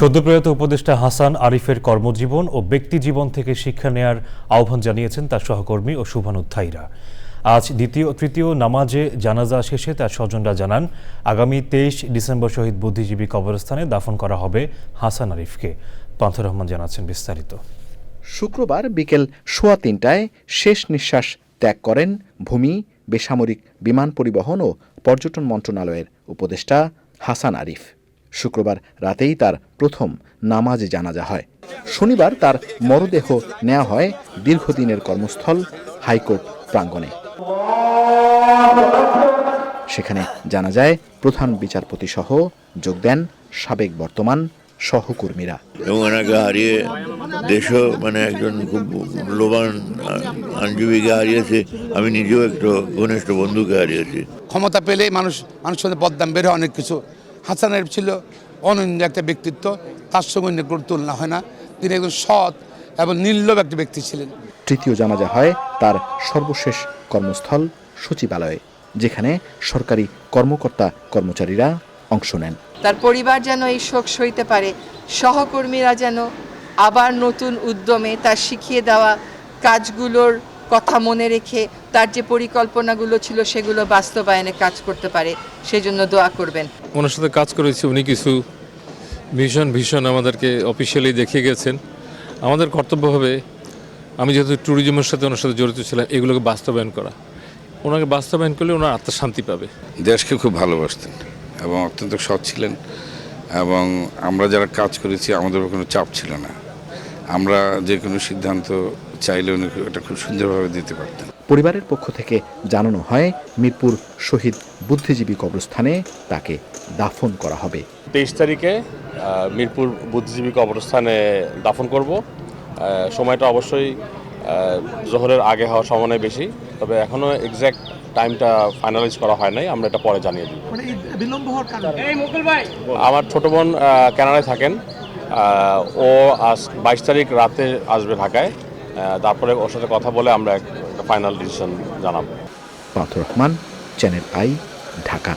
সদ্যপ্রয়াত উপদেষ্টা হাসান আরিফের কর্মজীবন ও ব্যক্তিজীবন থেকে শিক্ষা নেয়ার আহ্বান জানিয়েছেন তার সহকর্মী ও শুভানুধ্যায়ীরা। আজ দ্বিতীয় তৃতীয় নামাজে জানাজা শেষে তার স্বজনরা জানান, আগামী তেইশ ডিসেম্বর শহীদ বুদ্ধিজীবী কবরস্থানে দাফন করা হবে হাসান আরিফকে। পান্থ রহমান জানাচ্ছেন বিস্তারিত। শুক্রবার বিকেল সোয়া তিনটায় শেষ নিঃশ্বাস ত্যাগ করেন ভূমি, বেসামরিক বিমান পরিবহন ও পর্যটন মন্ত্রণালয়ের উপদেষ্টা হাসান আরিফ। শুক্রবার রাতেই তার প্রথম নামাজে জানাজা হয়। শনিবার তার মরদেহ নেওয়া হয় দীর্ঘদিনের কর্মস্থল হাইকোর্ট প্রাঙ্গণে। সেখানে জানা যায় প্রধান বিচারপতি সহ যোগ দেন সাবেক বর্তমান সহকর্মীরা। এবং ওনাকে হারিয়ে দেশও মানে একজন খুব মূল্যবান আইনজীবীকে হারিয়েছে আমি নিজেও একটু ঘনিষ্ঠ বন্ধুকে হারিয়েছি। ক্ষমতা পেলে মানুষ মানুষের বদনাম বের অনেক কিছু। হাসান আরিফ ছিল অনন্য একটা ব্যক্তিত্ব তার সঙ্গে অন্য কোনো তুলনা হয় না। তিনি একজন সৎ এবং নির্লোভ একটা ব্যক্তি ছিলেন। তৃতীয় জানাজা হয় তার সর্বশেষ কর্মস্থল সচিবালয়ে যেখানে সরকারি কর্মকর্তা কর্মচারীরা অংশ নেন। তার পরিবার যেন এই শোক সইতে পারে সহকর্মীরা যেন আবার নতুন উদ্যমে তার শিখিয়ে দেওয়া কাজগুলোর কথা মনে রেখে তার যে পরিকল্পনাগুলো ছিল সেগুলো বাস্তবায়নে কাজ করতে পারে সেজন্য দোয়া করবেন। ওনার সাথে কাজ করেছি উনি কিছু ভীষণ ভীষণ আমাদেরকে অফিসিয়ালি দেখিয়ে গেছেন। আমাদের কর্তব্য হবে আমি যেহেতু ট্যুরিজমের সাথে ওনার সাথে জড়িত ছিলাম এগুলোকে বাস্তবায়ন করা। ওনাকে বাস্তবায়ন করলে ওনার আত্মশান্তি পাবে। দেশকে খুব ভালোবাসতেন এবং অত্যন্ত সৎ ছিলেন এবং আমরা যারা কাজ করেছি আমাদের কোনো চাপ ছিল না। আমরা যে কোনো সিদ্ধান্ত চাইলে উনি এটা খুব সুন্দরভাবে দিতে পারতেন। পরিবারের পক্ষ থেকে জানানো হয় মিরপুর শহীদ বুদ্ধিজীবী কবরস্থানে তাকে দাফন করা হবে। তেইশ তারিখে মিরপুর বুদ্ধিজীবী কবরস্থানে দাফন করব। সময়টা অবশ্যই জোহরের আগে হওয়ার সম্ভাবনা বেশি তবে এখনও এক্স্যাক্ট টাইমটা ফাইনালাইজ করা হয় নাই আমরা এটা পরে জানিয়ে দিই আমার ছোট বোন কানাডায় থাকেন। ও আজ বাইশ তারিখ রাতে আসবে ঢাকায়। তারপরে ওর সাথে কথা বলে আমরা ফাইনাল ডিসিশন জানাব। পাথর রহমান চ্যানেল আই ঢাকা।